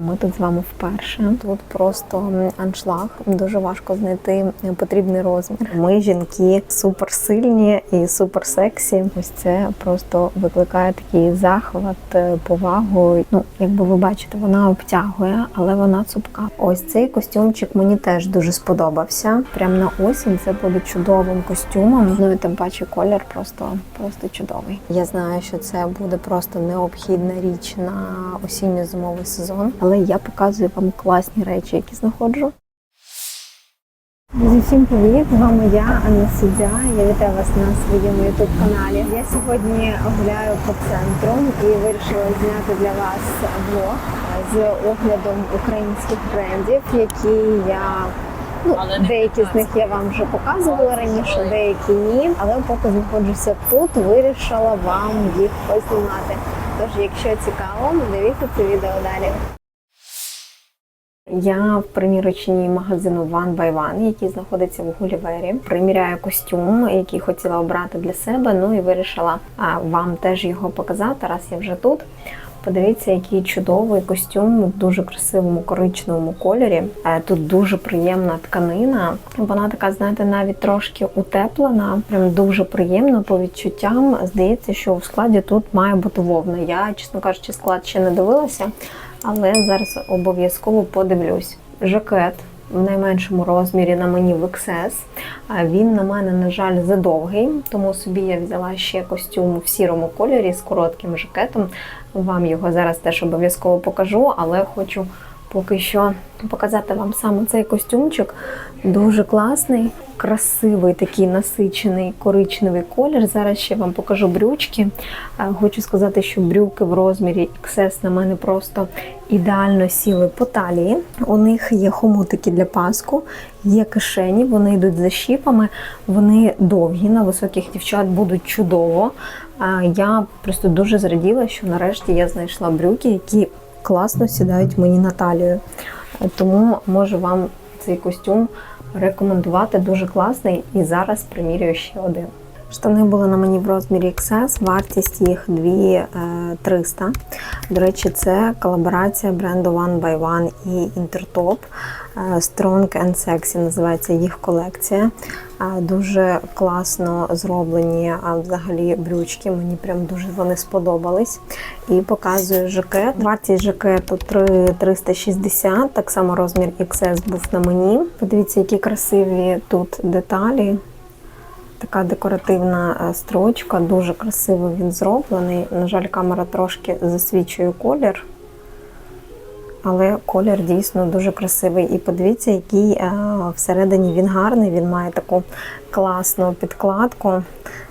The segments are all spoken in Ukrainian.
Ми тут з вами вперше. Тут просто аншлаг. Дуже важко знайти потрібний розмір. Ми жінки суперсильні і суперсексі. Ось це просто викликає такий захват, е, повагу. Ну, якби ви бачите, вона обтягує, але вона цупка. Ось цей костюмчик мені теж дуже сподобався. Прям на осінь це буде чудовим костюмом. Ну і тим паче колір просто, просто чудовий. Я знаю, що це буде просто необхідна річ на осінньо-зимовий сезон, але я показую вам класні речі, які знаходжу. Друзі, всім привіт! З вами я, Анна Суддя. Я вітаю вас на своєму youtube каналі. Я сьогодні гуляю по центру і вирішила зняти для вас влог з оглядом українських брендів, які я ну деякі з них я вам вже показувала раніше, деякі ні. Але поки знаходжуся тут, вирішила вам їх познімати. Тож, якщо цікаво, дивіться це відео далі. Я в примірочній магазину One by One, який знаходиться в Гулівері. Приміряю костюм, який хотіла обрати для себе. Ну і вирішила вам теж його показати, раз я вже тут. Подивіться, який чудовий костюм в дуже красивому коричневому кольорі. Е, Тут дуже приємна тканина. Вона така, знаєте, навіть трошки утеплена. Прям дуже приємно по відчуттям. Здається, що в складі тут має бути вовна. Я, чесно кажучи, склад ще не дивилася, але зараз обов'язково подивлюсь. Жакет в найменшому розмірі на мені в XS. Він на мене, на жаль, задовгий, тому собі я взяла ще костюм в сірому кольорі з коротким жакетом. Вам його зараз теж обов'язково покажу, але хочу поки що показати вам саме цей костюмчик. Дуже класний, красивий такий насичений коричневий колір. Зараз ще вам покажу брючки. Е, Хочу сказати, що брюки в розмірі XS на мене просто ідеально сіли по талії. У них є хомутики для паску, є кишені, вони йдуть за щіпами, вони довгі, на високих дівчат будуть чудово. Я просто дуже зраділа, що нарешті я знайшла брюки, які класно сідають мені на талію. Тому можу вам цей костюм рекомендувати. Дуже класний. І зараз примірюю ще один. Штани були на мені в розмірі XS, вартість їх 2300. До речі, це колаборація бренду One by One і Intertop. Е, Strong and Sexy називається їх колекція. Е, Дуже класно зроблені взагалі брючки. Мені прям дуже вони сподобались. І показую жакет. Вартість жакету 3 360, так само розмір XS був на мені. Подивіться, які красиві тут деталі. Така декоративна е, строчка, дуже красиво він зроблений. На жаль, камера трошки засвічує колір. Але колір дійсно дуже красивий. І подивіться, який е, всередині він гарний. Він має таку класну підкладку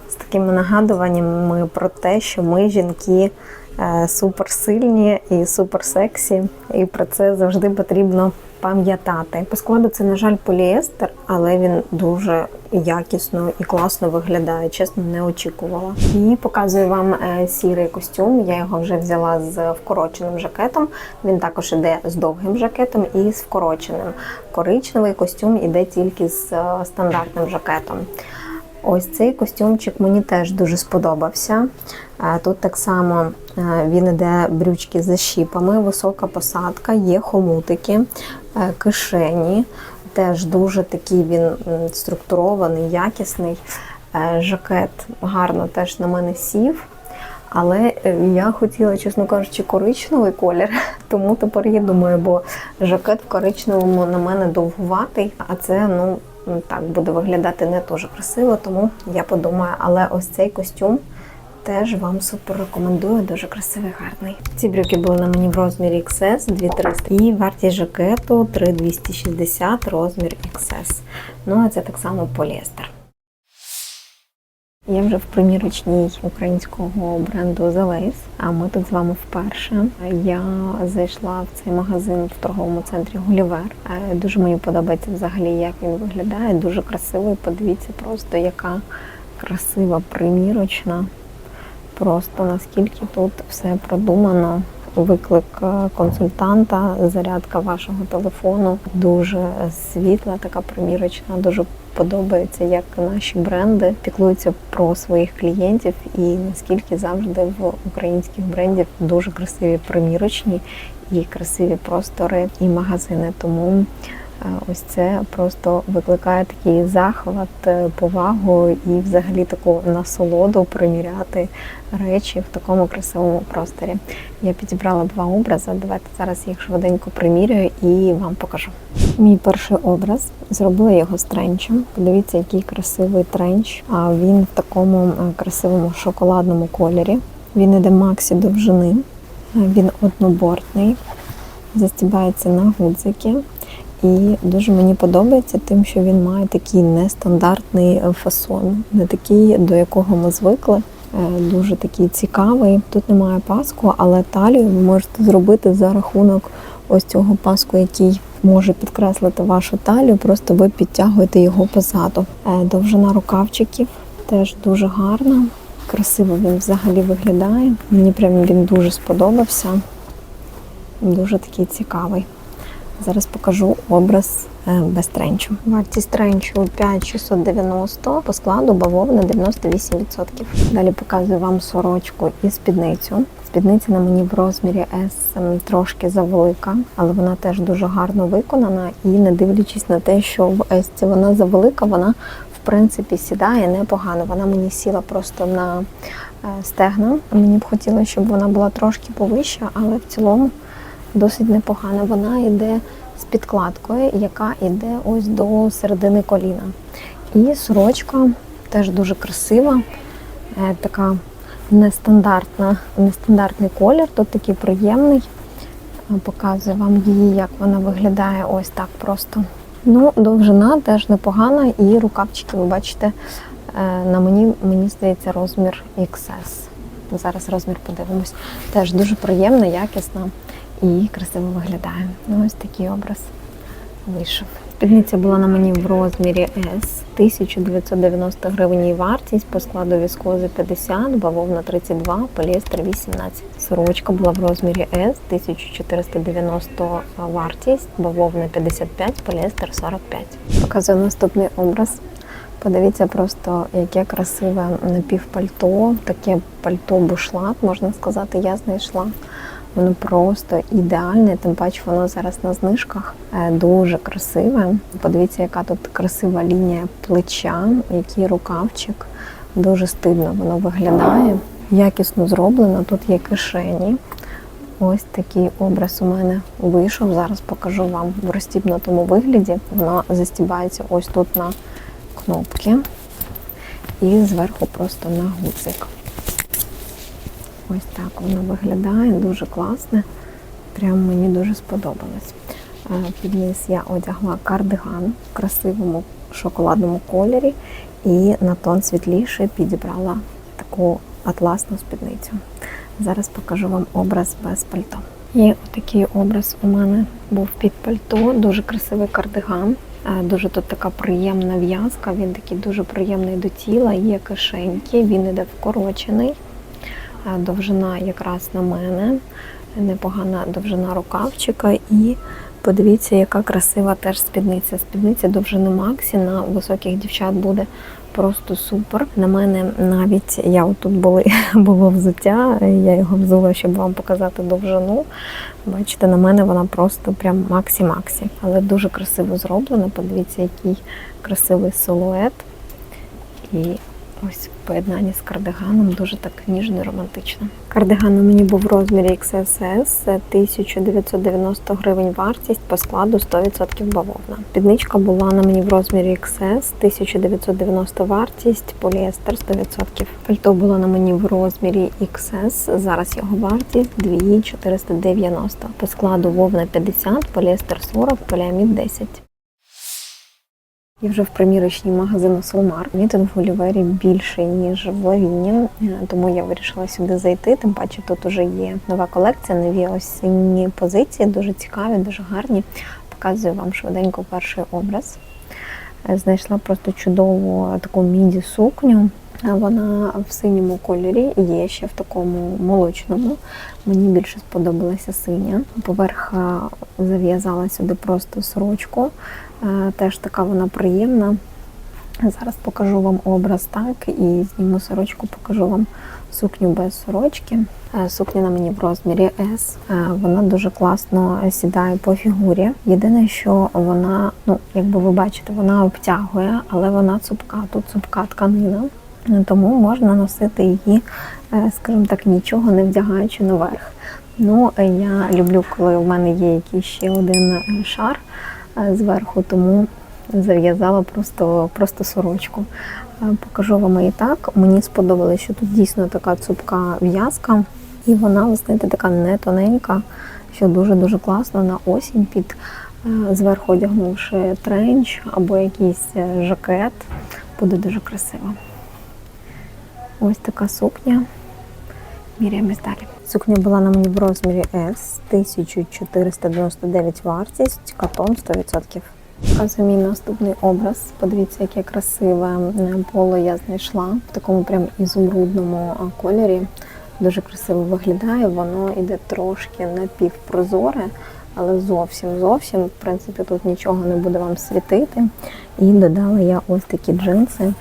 з такими нагадуваннями про те, що ми жінки е, суперсильні і суперсексі. І про це завжди потрібно пам'ятати. По складу це, на жаль, поліестер, але він дуже якісно і класно виглядає. Чесно, не очікувала. І показую вам е, сірий костюм. Я його вже взяла з вкороченим жакетом. Він також іде з довгим жакетом і з вкороченим. Коричневий костюм іде тільки з е, стандартним жакетом. Ось цей костюмчик мені теж дуже сподобався. Е, Тут так само е, він іде брючки з защіпами, висока посадка, є хомутики, е, кишені. Теж дуже такий він структурований, якісний. Жакет гарно теж на мене сів. Але я хотіла, чесно кажучи, коричневий колір, тому тепер я думаю, бо жакет в коричневому на мене довгуватий, а це ну так буде виглядати не дуже красиво, тому я подумаю, але ось цей костюм теж вам супер рекомендую, дуже красивий, гарний. Ці брюки були на мені в розмірі XS 2300 і вартість жакету 3260 розмір XS. Ну а це так само поліестер. Я вже в примірочній українського бренду The а ми тут з вами вперше. Я зайшла в цей магазин в торговому центрі Гулівер. Е, Дуже мені подобається взагалі, як він виглядає. Дуже красивий. Подивіться просто, яка красива примірочна. Просто наскільки тут все продумано. Виклик е, консультанта, зарядка вашого телефону дуже світла, така примірочна. Дуже подобається, як наші бренди піклуються про своїх клієнтів, і наскільки завжди в українських брендів дуже красиві примірочні і красиві простори, і магазини. Тому ось це просто викликає такий захват, е, повагу і взагалі таку насолоду приміряти речі в такому красивому просторі. Я підібрала два образи. Давайте зараз їх швиденько приміряю і вам покажу. Мій перший образ зробила його з тренчем. Подивіться, який красивий тренч. А він в такому е, красивому шоколадному кольорі. Він іде максі довжини. Е, Він однобортний, застібається на гудзики. І дуже мені подобається тим, що він має такий нестандартний фасон, не такий, до якого ми звикли. Е, Дуже такий цікавий. Тут немає паску, але талію ви можете зробити за рахунок ось цього паску, який може підкреслити вашу талію. Просто ви підтягуєте його позаду. Е, Довжина рукавчиків теж дуже гарна. Красиво він взагалі виглядає. Мені прям він дуже сподобався. Дуже такий цікавий. Зараз покажу образ е, без тренчу. Вартість тренчу 5690, по складу бавовна 98%. Далі показую вам сорочку і спідницю. Спідниця на мені в розмірі S трошки завелика, але вона теж дуже гарно виконана. І не дивлячись на те, що в S вона завелика, вона в принципі сідає непогано. Вона мені сіла просто на е, стегна. Мені б хотілося, щоб вона була трошки повища, але в цілому досить непогана. Вона йде з підкладкою, яка йде ось до середини коліна. І сорочка теж дуже красива, е, така нестандартна, нестандартний колір, тут такий приємний. Е, Показую вам її, як вона виглядає ось так просто. Ну, довжина теж непогана, і рукавчики, ви бачите, е, на мені, мені здається, розмір XS. Зараз розмір подивимось. Теж дуже приємна, якісна і красиво виглядає. Ну, ось такий образ вийшов. Спідниця була на мені в розмірі S, 1990 гривень вартість, по складу віскози 50, бавовна 32, поліестер 18. Сорочка була в розмірі S, 1490 вартість, бавовна 55, поліестер 45. Показую наступний образ. Подивіться просто, яке красиве напівпальто, таке пальто бушлат, можна сказати, я знайшла. Воно просто ідеальне, тим паче воно зараз на знижках. Е, Дуже красиве. Подивіться, яка тут красива лінія плеча, який рукавчик. Дуже стильно воно виглядає. Якісно зроблено. Тут є кишені. Ось такий образ у мене вийшов. Зараз покажу вам в розстібнутому вигляді. Воно застібається ось тут на кнопки і зверху просто на гудзик. Ось так воно виглядає, дуже класне. Прям мені дуже сподобалось. Е, Під низ я одягла кардиган в красивому шоколадному кольорі і на тон світліше підібрала таку атласну спідницю. Зараз покажу вам образ без пальто. І отакий образ у мене був під пальто, дуже красивий кардиган. Е, Дуже тут така приємна в'язка, він такий дуже приємний до тіла, є кишеньки, він іде вкорочений. Е, Довжина якраз на мене, непогана довжина рукавчика. І подивіться, яка красива теж спідниця. Спідниця довжини Максі на високих дівчат буде просто супер. На мене навіть я отут були, було взуття, я його взула, щоб вам показати довжину. Бачите, на мене вона просто прям максі-максі. Але дуже красиво зроблена. Подивіться, який красивий силует. І ось в поєднанні з кардиганом дуже так ніжно романтично. Кардиган у мені був в розмірі XSS, 1990 гривень вартість, по складу 100% бавовна. Підничка була на мені в розмірі XS, 1990 вартість, поліестер 100%. Пальто було на мені в розмірі XS, зараз його вартість 2490. По складу вовна 50, поліестер 40, поліамід 10. Я вже в примірочній магазину Солмар. Мітинг в Гулівері більший, ніж в Лавіні, е, тому я вирішила сюди зайти. Тим паче тут уже є нова колекція, нові осінні позиції, дуже цікаві, дуже гарні. Показую вам швиденько перший образ. Е, Знайшла просто чудову таку міді сукню. Е, Вона в синьому кольорі, є ще в такому молочному. Мені більше сподобалася синя. Поверх зав'язала сюди просто сорочку. Е, Теж така вона приємна. Зараз покажу вам образ так і зніму сорочку, покажу вам сукню без сорочки. Е, Сукня на мені в розмірі S. Е, Вона дуже класно сідає по фігурі. Єдине, що вона, ну якби ви бачите, вона обтягує, але вона цупка. Тут цупка тканина. Тому можна носити її, скажімо так, нічого не вдягаючи наверх. Ну, я люблю, коли в мене є якийсь ще один шар зверху, тому зав'язала просто, просто сорочку. Е, Покажу вам і так. Мені сподобалося, що тут дійсно така цупка в'язка, і вона, ви знаєте, така не тоненька, що дуже-дуже класно на осінь під е, зверху одягнувши тренч або якийсь е, жакет. Буде дуже красиво. Ось така сукня. Міряємось далі. Сукня була на мені в розмірі S, 1499 вартість, катон 100%. Показую мій наступний образ. Подивіться, яке красиве поло я знайшла в такому прям ізумрудному кольорі. Дуже красиво виглядає. Воно йде трошки напівпрозоре, але зовсім зовсім. В принципі, тут нічого не буде вам світити. І додала я ось такі джинси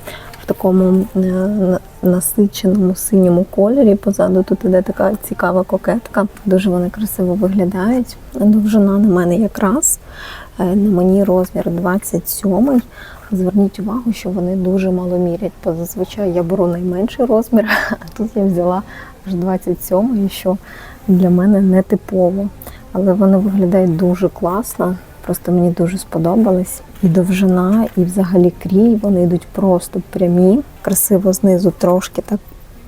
в такому е, насиченому синьому кольорі. Позаду тут іде така цікава кокетка. Дуже вони красиво виглядають. Довжина на мене якраз. Е, На мені розмір 27. Зверніть увагу, що вони дуже мало мірять. Бо зазвичай я беру найменший розмір, а тут я взяла аж 27, що для мене не типово. Але вони виглядають дуже класно. Просто мені дуже сподобались. І довжина, і взагалі крій, вони йдуть просто прямі, красиво знизу трошки так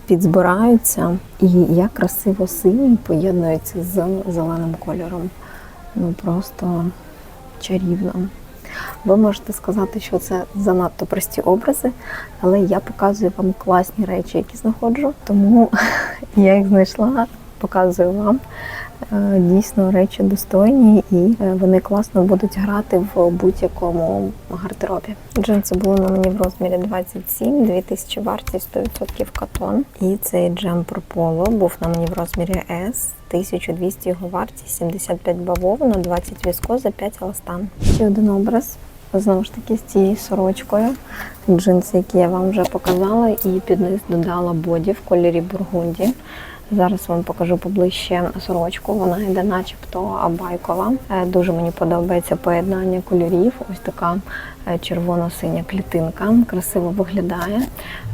підзбираються. І як красиво синій поєднується з зеленим кольором. Ну просто чарівно. Ви можете сказати, що це занадто прості образи, але я показую вам класні речі, які знаходжу. Тому я їх знайшла, показую вам. Е, Дійсно речі достойні і е, вони класно будуть грати в будь-якому гардеробі. Джинси були на мені в розмірі 27, 2000 вартість 100% катон. І цей джемпер поло був на мені в розмірі S, 1200 його вартість, 75 бавовна, 20 віскоза, 5 еластан. Ще один образ. Знову ж таки, з цією сорочкою, джинси, які я вам вже показала, і під низ додала боді в кольорі бургунді. Зараз вам покажу поближче сорочку. Вона йде начебто байкова. Е, Дуже мені подобається поєднання кольорів. Ось така е, червоно-синя клітинка. Красиво виглядає.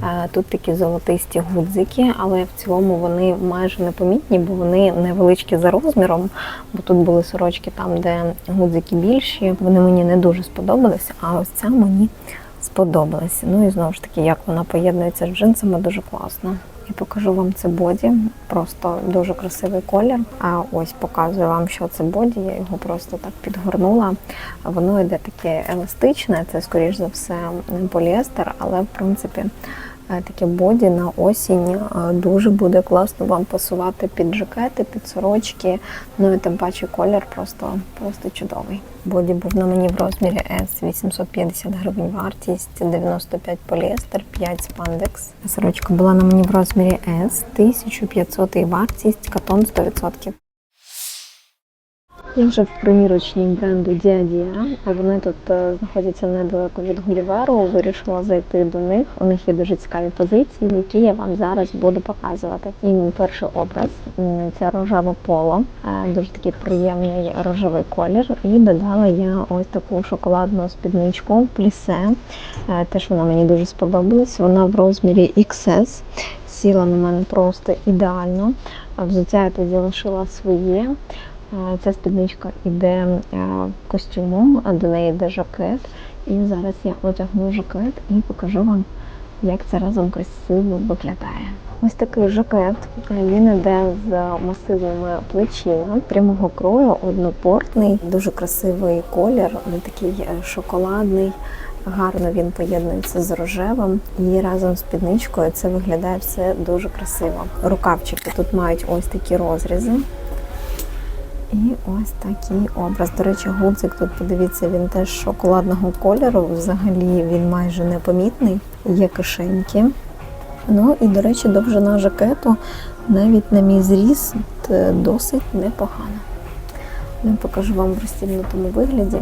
Е, Тут такі золотисті гудзики, але в цілому вони майже непомітні, бо вони невеличкі за розміром. Бо тут були сорочки там, де гудзики більші. Вони мені не дуже сподобалися, а ось ця мені сподобалася. Ну і знову ж таки, як вона поєднується з джинсами, дуже класно. І покажу вам це боді. Просто дуже красивий колір. А ось показую вам, що це боді. Я його просто так підгорнула. Воно йде таке еластичне, це скоріш за все поліестер, але в принципі. Е, Таке боді на осінь е, дуже буде класно вам пасувати під жакети, під сорочки. Ну і тим паче колір просто, просто чудовий. Боді був на мені в розмірі S 850 гривень вартість, 95 поліестер, 5 спандекс. Сорочка була на мені в розмірі S, 1500 і вартість, катон 100%. Я вже в примірочній бренду Діадія, а вони тут е, знаходяться недалеко від Гуліверу. Вирішила зайти до них. У них є дуже цікаві позиції, які я вам зараз буду показувати. І мій перший образ це рожеве поло, Е, дуже такий приємний рожевий колір. І додала я ось таку шоколадну спідничку плісе. Е, Теж вона мені дуже сподобалась. Вона в розмірі XS. Сіла на мене просто ідеально. Взуття я тоді лишила своє. Е, Ця спідничка йде е, костюмом, а до неї йде жакет. І зараз я одягну жакет і покажу вам, як це разом красиво виглядає. Ось такий жакет. Він йде з масивними плечима, прямого крою, однопортний, дуже красивий колір, він такий е, шоколадний. Гарно він поєднується з рожевим і разом з спідничкою це виглядає все дуже красиво. Рукавчики тут мають ось такі розрізи. І ось такий образ. До речі, гудзик тут подивіться, він теж шоколадного кольору. Взагалі він майже непомітний. Є кишеньки. Ну і, до речі, довжина жакету навіть на мій зріст е, досить непогана. Я покажу вам в розстібнутому вигляді.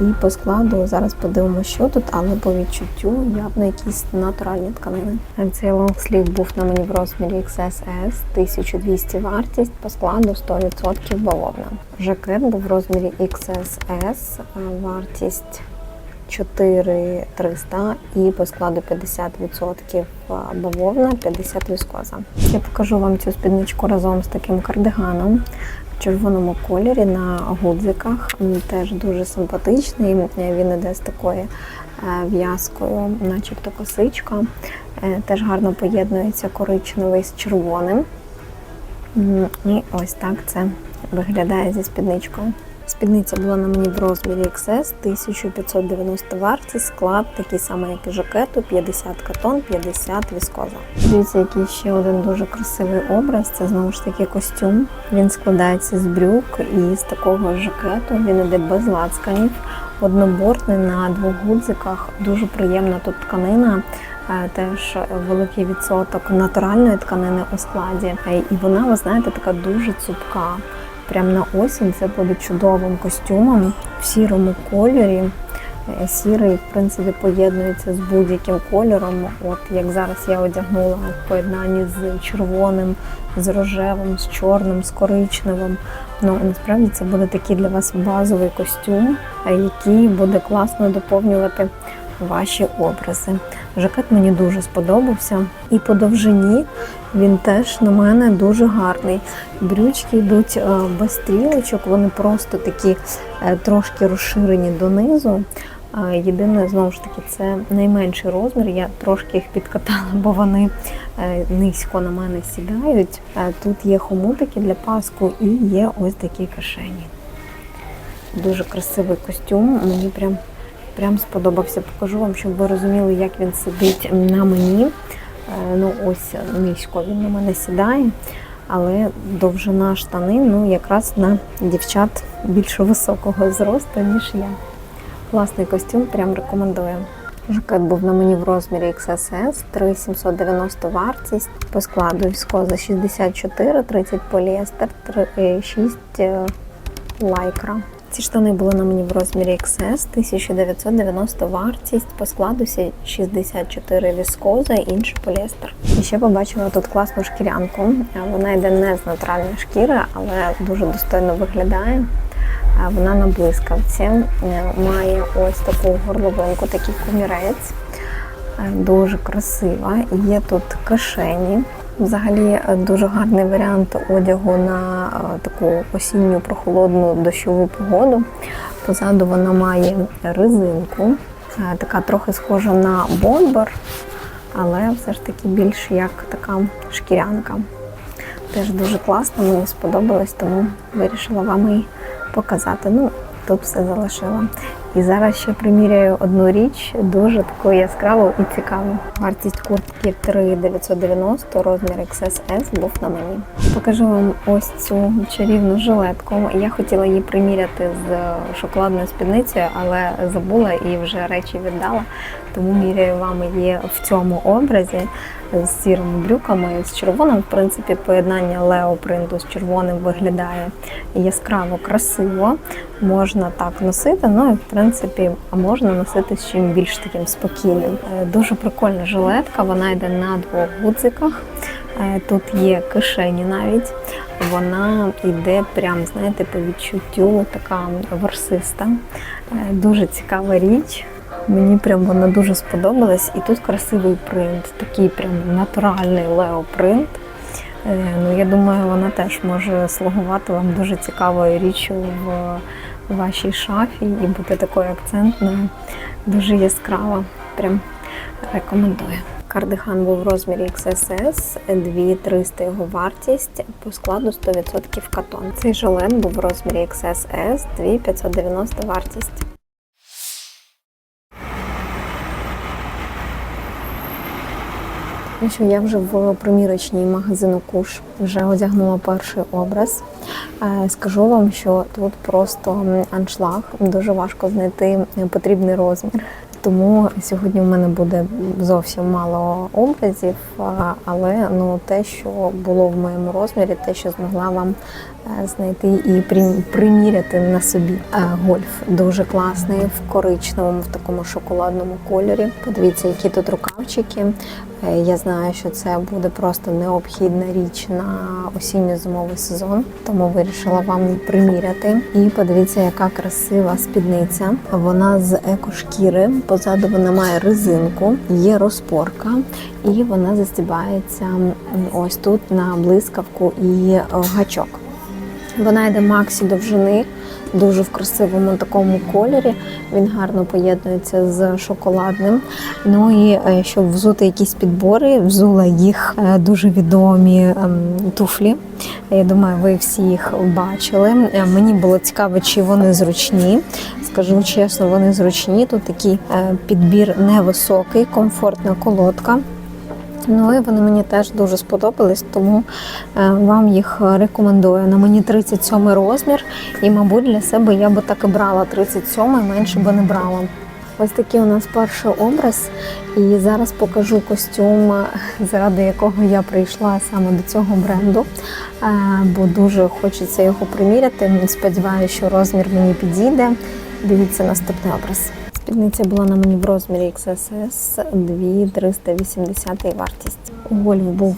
І по складу зараз подивимося, що тут, але по відчуттю явно якісь натуральні тканини. Цей лонгслів був на мені в розмірі XSS, 1200 вартість, по складу 100% бавовна. Жакет був в розмірі XSS, вартість 4300 і по складу 50% бавовна, 50 віскоза. Я покажу вам цю спідничку разом з таким кардиганом червоному кольорі на гудзиках. Він Теж дуже симпатичний. Він іде з такою е, в'язкою, начебто косичка. Е, Теж гарно поєднується коричневий з червоним. І ось так це виглядає зі спідничкою. Спідниця була на мені в розмірі XS, 1590 вартість, склад такий самий, як і жакету, 50 катон, 50 віскоза. Дивіться, який ще один дуже красивий образ. Це знову ж таки костюм. Він складається з брюк і з такого жакету. Він іде без лацканів, однобортний на двох гудзиках. Дуже приємна тут тканина. Е, Теж великий відсоток натуральної тканини у складі. Е, І вона, ви знаєте, така дуже цупка. Прям на осінь це буде чудовим костюмом в сірому кольорі. Е, Сірий, в принципі, поєднується з будь-яким кольором. От як зараз я одягнула в поєднанні з червоним, з рожевим, з чорним, з коричневим. Ну насправді це буде такий для вас базовий костюм, е, який буде класно доповнювати ваші образи. Жакет мені дуже сподобався. І по довжині він теж на мене дуже гарний. Брючки йдуть е, без стрілочок, вони просто такі е, трошки розширені донизу. Єдине, знову ж таки, це найменший розмір. Я трошки їх підкатала, бо вони е, низько на мене сідають. Тут є хомутики для паску і є ось такі кишені. Дуже красивий костюм. Мені прям, прям сподобався. Покажу вам, щоб ви розуміли, як він сидить на мені. Е, Ну, ось низько він на мене сідає, але довжина штанин ну, якраз на дівчат більш високого зросту, ніж я. Класний костюм, прям рекомендую. Жакет був на мені в розмірі XSS, 3790 вартість. По складу віскоза 64, 30 поліестер, 6 е, лайкра. Ці штани були на мені в розмірі XS, 1990 вартість, по складу 64 віскоза, і інший поліестер. І ще побачила тут класну шкірянку. Е, Вона йде не з натуральної шкіри, але дуже достойно виглядає. Е, Вона на блискавці, е, має ось таку горловинку, такий комірець. Е, Дуже красива. Є тут кишені. Взагалі е, дуже гарний варіант одягу на е, таку осінню прохолодну дощову погоду. Позаду вона має резинку, е, така трохи схожа на бомбер, але все ж таки більш як така шкірянка. Теж дуже класно, мені сподобалось, тому вирішила вам її показати. Ну, тут все залишила. І зараз ще приміряю одну річ, дуже таку яскраву і цікаву. Вартість куртки 3,990, розмір XSS був на мені. Покажу вам ось цю чарівну жилетку. Я хотіла її приміряти з шоколадною спідницею, але забула і вже речі віддала. Тому міряю вам її в цьому образі з сірими брюками, з червоним. В принципі, поєднання Лео принту з червоним виглядає яскраво, красиво. Можна так носити, ну і в принципі, а можна носити з чим більш таким спокійним. Е, Дуже прикольна жилетка, вона йде на двох гудзиках. Е, Тут є кишені навіть. Вона йде прям, знаєте, по відчуттю така ворсиста. Е, Дуже цікава річ. Мені прям вона дуже сподобалась. І тут красивий принт, такий прям натуральний Лео принт. Е, Ну, я думаю, вона теж може слугувати вам дуже цікавою річчю в вашій шафі і бути такою акцентною, дуже яскрава. Прям рекомендую. Кардихан був в розмірі XSS, 2300 його вартість, по складу 100% катон. Цей жилет був в розмірі XSS, 2590 вартість. Ну що, я вже в примірочній магазину Куш вже одягнула перший образ. Е, Скажу вам, що тут просто аншлаг, дуже важко знайти потрібний розмір. Тому сьогодні в мене буде зовсім мало образів, але ну те, що було в моєму розмірі, те, що змогла вам знайти і приміряти на собі. Е, Гольф дуже класний в коричневому, в такому шоколадному кольорі. Подивіться, які тут рукавчики. Е, Я знаю, що це буде просто необхідна річ на осінньо-зимовий сезон, тому вирішила вам приміряти. І подивіться, яка красива спідниця. Вона з екошкіри. Позаду вона має резинку, є розпорка, і вона застібається ось тут на блискавку і е, гачок. Вона йде максі довжини, дуже в красивому такому кольорі. Він гарно поєднується з шоколадним. Ну і е, щоб взути якісь підбори, взула їх е, дуже відомі ем, туфлі. Я думаю, ви всі їх бачили. Е, Мені було цікаво, чи вони зручні. Скажу чесно, вони зручні. Тут такий підбір невисокий, комфортна колодка. Ну і вони мені теж дуже сподобались, тому е, вам їх рекомендую. На мені 37 розмір, і, мабуть, для себе я би так і брала 37, менше би не брала. Ось такий у нас перший образ, і зараз покажу костюм, заради якого я прийшла саме до цього бренду, е, бо дуже хочеться його приміряти. Сподіваюся, що розмір мені підійде. Дивіться наступний образ. Спідниця була на мені в розмірі XSS 2380 вартість. Гольф був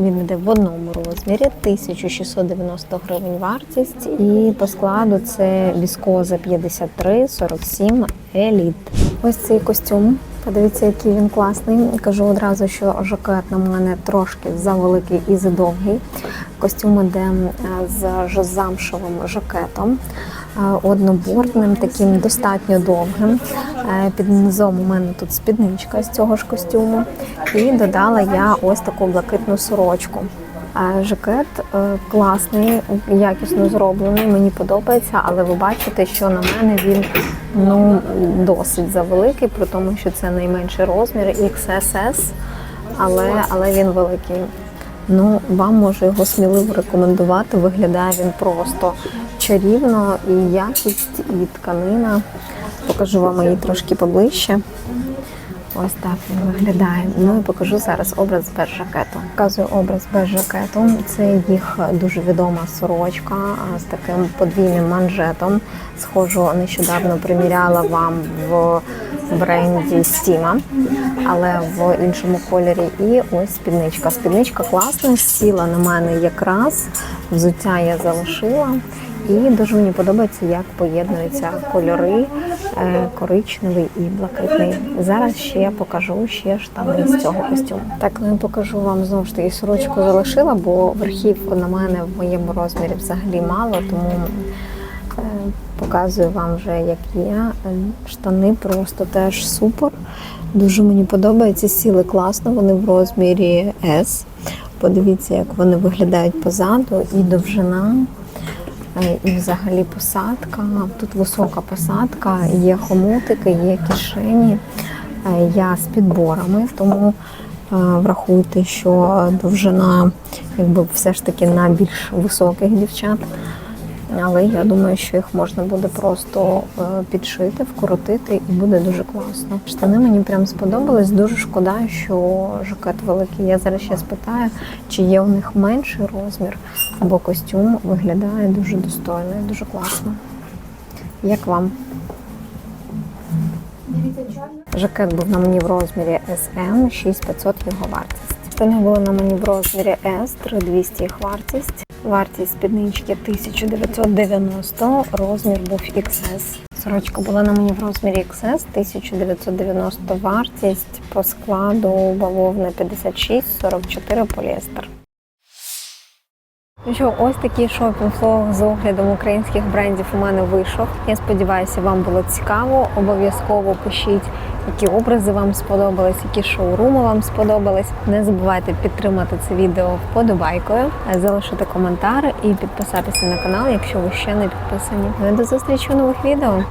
він йде в одному розмірі 1690 гривень вартість, і по складу це віскоза 53 47 еліт. Ось цей костюм. Подивіться, який він класний. Кажу одразу, що жакет на мене трошки завеликий і задовгий. Костюм іде з ж- замшевим жакетом, е, однобортним, таким достатньо довгим. Е, Під низом у мене тут спідничка з цього ж костюму. І додала я ось таку блакитну сорочку. Е, Жакет е, класний, якісно зроблений, мені подобається, але ви бачите, що на мене він ну досить завеликий, при тому, що це найменший розмір XSS, але, але він великий. Ну, вам можу його сміливо рекомендувати. Виглядає він просто чарівно і якість, і тканина. Покажу вам її трошки поближче. Ось так він виглядає. Ну і покажу зараз образ без жакету. Показую образ без жакету. Це їх дуже відома сорочка з таким подвійним манжетом. Схожу, нещодавно приміряла вам в бренді Стіма, але в іншому кольорі. І ось спідничка. Спідничка класна, сіла на мене якраз. Взуття я залишила. І дуже мені подобається, як поєднуються кольори е, коричневий і блакитний. Зараз ще я покажу ще штани з цього костюму. Так, ну я покажу вам знову ж таки сорочку залишила, бо верхів на мене в моєму розмірі взагалі мало, тому е, показую вам вже, як є. Е, Штани просто теж супер. Дуже мені подобається, сіли класно, вони в розмірі S. Подивіться, як вони виглядають позаду і довжина. Е, І взагалі посадка. Тут висока посадка, є хомутики, є кишені. Е, Я з підборами, тому е, врахуйте, що довжина якби все ж таки на більш високих дівчат. Але я думаю, що їх можна буде просто е, підшити, вкоротити і буде дуже класно. Штани мені прям сподобались. Дуже шкода, що жакет великий. Я зараз ще спитаю, чи є у них менший розмір, бо костюм виглядає дуже достойно і дуже класно. Як вам? Жакет був на мені в розмірі SM, 6500 його вартість. Штани були на мені в розмірі S, 3200 їх вартість. Вартість спіднички 1990, розмір був XS. Сорочка була на мені в розмірі XS, 1990 вартість по складу бавовна 56, 44 поліестер. Ну що, ось такий шопінг-влог з оглядом українських брендів у мене вийшов. Я сподіваюся, вам було цікаво. Обов'язково пишіть, які образи вам сподобались, які шоуруми вам сподобались. Не забувайте підтримати це відео вподобайкою, залишити коментар і підписатися на канал, якщо ви ще не підписані. Ну до зустрічі у нових відео.